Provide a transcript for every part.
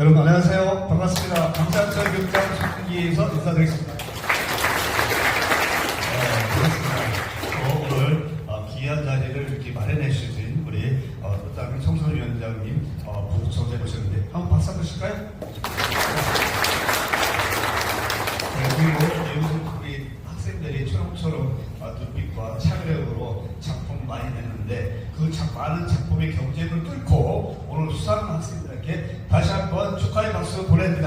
여러분 안녕하세요. 반갑습니다. 강산철 교육장 전기에서 인사드리겠습니다. 네. 또 오늘 어, 귀한 자리를 이렇게 마련해 주신 우리 어, 그다음에 청소년위원장님 어, 부총재 모셨는데 한번 박수 한번 칠까요? 네, 그리고 우리 학생들이 초롱초롱 어, 눈빛과 차별력으로 작품 많이 냈는데 그 작- 많은 작품의 경쟁을 뚫고 오늘 수상한 학생들에게 네,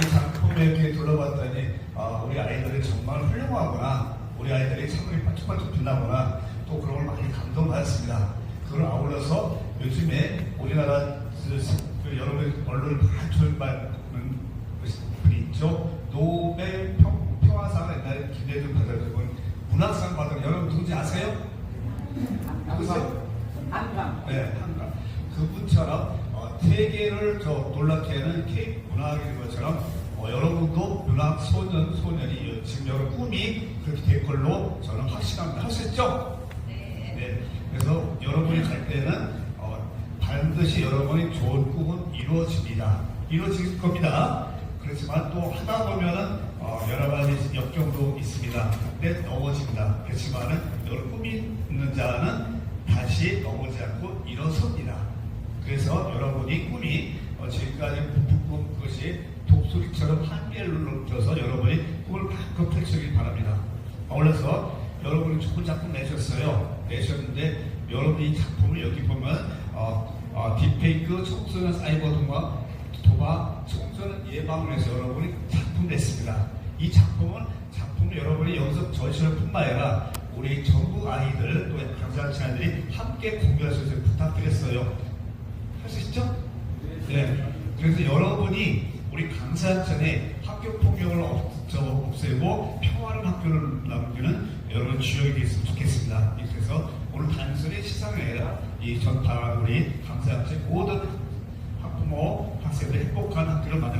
이 작품에 이렇게 둘러봤더니 아, 우리 아이들이 정말 훌륭하구나 우리 아이들이 창문이 반짝반짝 빛나구나 또 그런 걸 많이 감동받았습니다. 그걸 아울러서 요즘에 우리나라 그, 그 여러분 언론을 많이 출발하는 분이 있죠. 노벨 평, 평화상을 옛날에 기대도 받았던 문학상 받은 여러분 누군지 아세요? 누구세요? 한강. 네, 그분처럼 어, 세계를 저 놀랍게 하는 K 문학인 것처럼 어, 여러분도 문학 소년, 소년이 지금 여러분 꿈이 그렇게 될 걸로 저는 확신합니다. 있죠? 네. 네. 그래서 여러분이 갈 때는 어, 반드시 여러분이 좋은 꿈은 이루어집니다. 이루어질 겁니다. 그렇지만 또 하다 보면은 어, 여러 가지 역경도 있습니다. 근데 넘어집니다. 그렇지만은 여러분 꿈이 있는 자는 여러분이 꿈이 어, 지금까지 부푼 그것이 독수리처럼 한계를 높여서 여러분이 꿈을 마음껏 펼치길 바랍니다. 올라서 여러분이 좋은 작품 내셨어요. 내셨는데 여러분이 이 작품을 여기 보면 어, 어, 딥페이크 청소년 사이버 동화 도박 청소년 예방을 위해서 여러분이 작품 냈습니다. 이 작품은 작품을 여러분이 여기서 전시할 뿐만 아니라 우리 전국 아이들 또 강사학생 아이들이 함께 있도록 부탁드렸어요. 할수 있죠? 네. 그래서 여러분이 우리 강사학전에 학교 폭력을 없애고 평화로운 학교를 남기는 여러분 주역이 됐으면 좋겠습니다. 그래서 오늘 단순히 시상이 아니라 이 전파 우리 강사학전 모든 학부모, 학생들 행복한 학교를 만들